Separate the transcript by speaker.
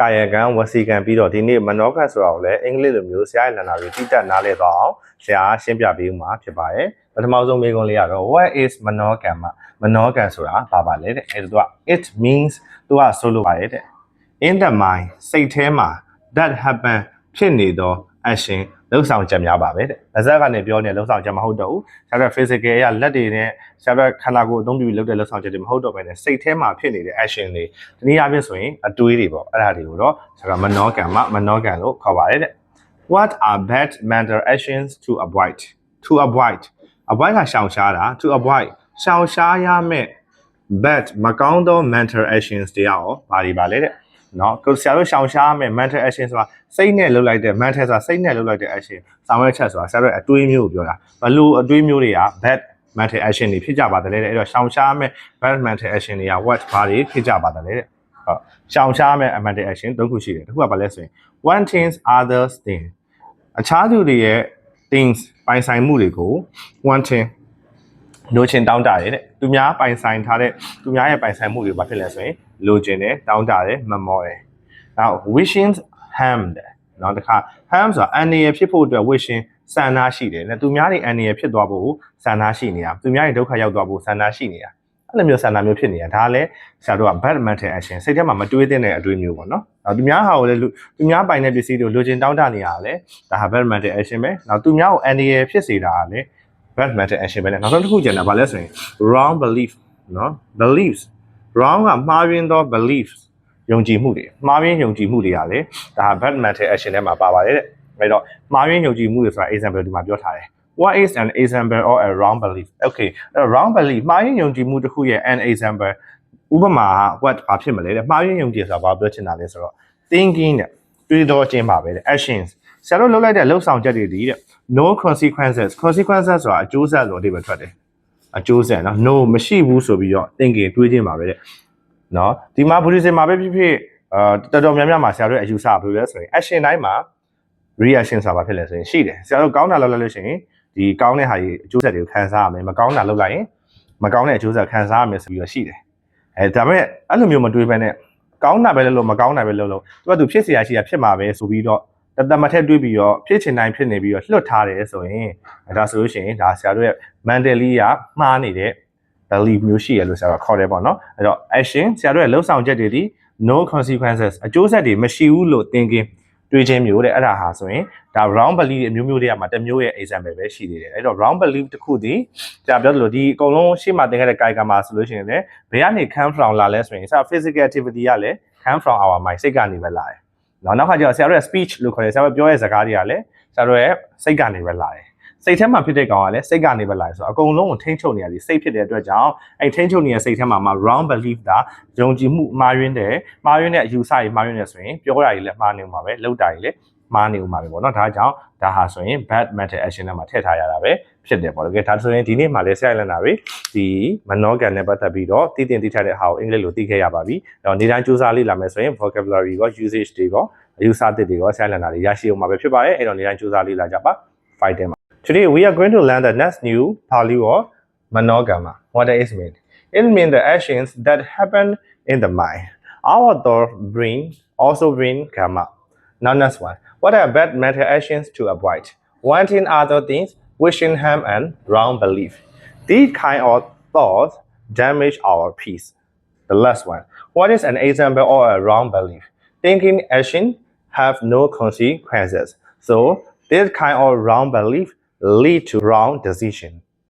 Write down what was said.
Speaker 1: ကာယကံဝစီကံပြီးတော့ဒီနေ့မနောကတ်ဆိုတာကိုလည်းအင်္ဂလိပ်လိုမျိုးဆရာရဲ့လန်နာတွေတိတက်နားလည်သွားအောင်ဆရာရှင်းပြပေးဦးမှာဖြစ်ပါတယ်ပထမဆုံးမေးခွန်းလေးကတော့ what is မနောကံမမနောကံဆိုတာဘာပါလဲတဲ့အဲ့ဒါက it means သူကဆိုလိုပါတယ်တဲ့ in the mind စိတ်ထဲမှာ that happen ဖြစ်နေသော action လှုပ်ဆောင်ချက်များပါပဲတဲ့။လက်စက်ကနေပြောနေတဲ့လှုပ်ဆောင်ချက်မဟုတ်တော့ဘူး။ဆရာတို့ physical အရလက်တွေနဲ့ဆရာတို့ခန္ဓာကိုယ်အသုံးပြုပြီးလုပ်တဲ့လှုပ်ဆောင်ချက်တွေမဟုတ်တော့ဘဲနဲ့စိတ်ထဲမှာဖြစ်နေတဲ့ action တွေဒီနည်းအားဖြင့်ဆိုရင်အတွေးတွေပေါ့အဲ့ဒါတွေကိုတော့ဆရာကမနောကံမမနောကံလို့ခေါ်ပါတယ်တဲ့။ What are bad mental actions to avoid? To avoid avoid ကရှောင်ရှားတာ to avoid ရှောင်ရှားရမယ့် bad မကောင်းသော mental actions တွေရောဘာတွေပါလဲတဲ့ နော်ကိုဆရာတို့ရှောင်ရှားရမယ့် mental action ဆိုတာစိတ်နဲ့လုပ်လိုက်တဲ့ mental ဆိုတာစိတ်နဲ့လုပ်လိုက်တဲ့ action ဆောင်ရွက်ချက်ဆိုတာဆရာတို့အတွေးမျိုးကိုပြောတာဘလို့အတွေးမျိုးတွေက bad mental action တွေဖြစ်ကြပါတယ်တဲ့အဲ့တော့ရှောင်ရှားရမယ့် bad mental action တွေက what ဘာတွေဖြစ်ကြပါတယ်တဲ့ဟုတ်ရှောင်ရှားရမယ့် mental action သုံးခုရှိတယ်တစ်ခုကဘာလဲဆိုရင် one things others thing အခြားသူတွေရဲ့ things ပိုင်ဆိုင်မှုတွေကို one thing လိုချင်တောင်းတရတယ်တဲ့သူများပိုင်ဆိုင်ထားတဲ့သူများရဲ့ပိုင်ဆိုင်မှုတွေဘာဖြစ်လဲဆိုရင် လိုချင်တယ်တောင်းတတယ်မမော်တယ်နောက် wishing harmed နောက်တစ်ခါ harm ဆိုတာအန္တရာယ်ဖြစ်ဖို့အတွက် wishing ဆန္ဒရှိတယ်နဲ့သူများတွေအန္တရာယ်ဖြစ်သွားဖို့ဆန္ဒရှိနေတာသူများတွေဒုက္ခရောက်သွားဖို့ဆန္ဒရှိနေတာအဲ့လိုမျိုးဆန္ဒမျိုးဖြစ်နေတာဒါလည်းဆရာတို့က bad mental action စိတ်ထဲမှာမတွေးသင့်တဲ့အတွေးမျိုးပေါ့နော်။နောက်သူများဟာကိုလည်းသူများပိုင်တဲ့ပစ္စည်းတွေကိုလိုချင်တောင်းတနေရတာလည်းဒါဟာ bad mental action ပဲ။နောက်သူများကို NDA ဖြစ်စေတာကလည်း bad mental action ပဲ။နောက်ဆုံးတစ်ခုကျန်တာဘာလဲဆိုရင် wrong belief နော် beliefs wrong ကမှားယွင်းသော beliefs ယုံကြည်မှုတွေမှားယွင်းယုံကြည်မှုတွေကလေဒါ bad mental action ထဲမှာပါပါတယ်တဲ့အဲ့တော့မှားယွင်းယုံကြည်မှုတွေဆိုတာ example ဒီမှာပြောထားတယ် what is an example or a wrong belief okay အဲ့တော့ wrong belief မှားယွင်းယုံကြည်မှုတစ်ခုရဲ့ an example ဥပမာက what ဘာဖြစ်မလဲတဲ့မှားယွင်းယုံကြည်ဆိုတာဘာပြောချင်တာလဲဆိုတော့ thinking တဲ့တွေးတောခြင်းပါပဲတဲ့ actions ဆရာတို့လုပ်လိုက်တဲ့လှုပ်ဆောင်ချက်တွေဒီတဲ့ no consequences consequences ဆိုတာအကျိုးဆက်လို့အဓိပ္ပာယ်ထွက်တယ် အကျိုးဆက်နော် no မရှိဘူးဆိုပြီးတော့ thinking တွေးခြင်းပါပဲတဲ့နော်ဒီမှာ Buddhism မှာပဲဖြစ်ဖြစ်အာတော်တော်များများမှာဆရာတို့အယူဆဘယ်လိုလဲဆိုရင် action တိုင်းမှာ reaction ဆိုတာဘာဖြစ်လဲဆိုရင်ရှိတယ်ဆရာတို့ကောင်းတာလုပ်လိုက်လို့ရှိရင်ဒီကောင်းတဲ့ဟာကြီးအကျိုးဆက်တွေကိုခံစားရမယ်မကောင်းတာလုပ်လိုက်ရင်မကောင်းတဲ့အကျိုးဆက်ခံစားရမယ်ဆိုပြီးတော့ရှိတယ်အဲဒါပေမဲ့အဲ့လိုမျိုးမတွေးဘဲနဲ့ကောင်းတာပဲလုပ်လို့မကောင်းတာပဲလုပ်လို့သူကသူဖြစ်เสียရှိတာဖြစ်မှာပဲဆိုပြီးတော့ တသမထက်တွေးပြီးတော့ဖြစ်ချင်တိုင်းဖြစ်နေပြီးတော့လွတ်ထားတယ်ဆိုရင်ဒါဆိုလို့ရှိရင်ဒါဆရာတို့ရဲ့ mentally ကမှားနေတဲ့ belief မျိုးရှိရလို့ဆရာကခေါ်တယ်ပေါ့နော်အဲ့တော့ action ဆရာတို့ရဲ့လှုပ်ဆောင်ချက်တွေဒီ no consequences အကျိုးဆက်တွေမရှိဘူးလို့ thinking တွေးခြင်းမျိုးတဲ့အဲ့ဒါဟာဆိုရင်ဒါ round belief တွေအမျိုးမျိုးတွေကမှတစ်မျိုးရဲ့ example ပဲရှိသေးတယ်အဲ့တော့ round belief တစ်ခုဒီကြာပြောသလိုဒီအကုန်လုံးရှေ့မှာသင်ခဲ့တဲ့ guide ကမှာဆိုလို့ရှိရင်လည်းဘယ်ကနေ come from လာလဲဆိုရင်ဆရာ physical activity ကလည်း come from our mind စိတ်ကနေပဲလာတယ် နော်နောက်ခါကျတော့ဆရာတို့ရဲ့ speech လို့ခေါ်တယ်ဆရာတို့ပြောရဲ့စကားတွေကလည်းဆရာတို့ရဲ့စိတ်ကနေပဲလာတယ်စိတ်ထဲမှာဖြစ်တဲ့ကောင်ကလည်းစိတ်ကနေပဲလာတယ်ဆိုတော့အကုန်လုံးကိုထိန်းချုပ်နေရသည်စိတ်ဖြစ်တဲ့အတွက်ကြောင့်အဲ့ထိန်းချုပ်နေတဲ့စိတ်ထဲမှာမှ wrong belief ဒါယုံကြည်မှုမှားယွင်းတယ်မှားယွင်းတဲ့အယူဆတွေမှားယွင်းတယ်ဆိုရင်ပြောတာတွေလည်းမှားနေမှာပဲလုပ်တာတွေလည်း မှားနေဦးမှာပဲပေါ့နော်ဒါကြောင့်ဒါဟာဆိုရင် bad mental action နဲ့မှာထည့်ထားရတာပဲဖြစ်တယ်ပေါ့လေဒါဆိုရင်ဒီနေ့မှာလည်းဆရာလန်နာတွေဒီမနောကန်နဲ့ပတ်သက်ပြီးတော့တည်တင်တည်ထားတဲ့ဟာကိုအင်္ဂလိပ်လိုသိခဲ့ရပါပြီအဲ့တော့နေ့တိုင်းစူးစမ်းလေ့လာမယ်ဆိုရင် vocabulary ကို usage တွေကောအယူဆသစ်တွေကောဆရာလန်နာတွေရရှိအောင်မှာပဲဖြစ်ပါတယ်အဲ့တော့နေ့တိုင်းစူးစမ်းလေ့လာကြပါ fighting Today we are going to learn the next new Pali or Manogama. What does it mean? It means the actions that happen in the mind. Our thought bring also bring karma. Now next one. What are bad mental actions to avoid? Wanting other things, wishing harm and wrong belief. These kind of thoughts damage our peace. The last one. What is an example or a wrong belief? Thinking action have no consequences. So this kind of wrong belief lead to wrong decision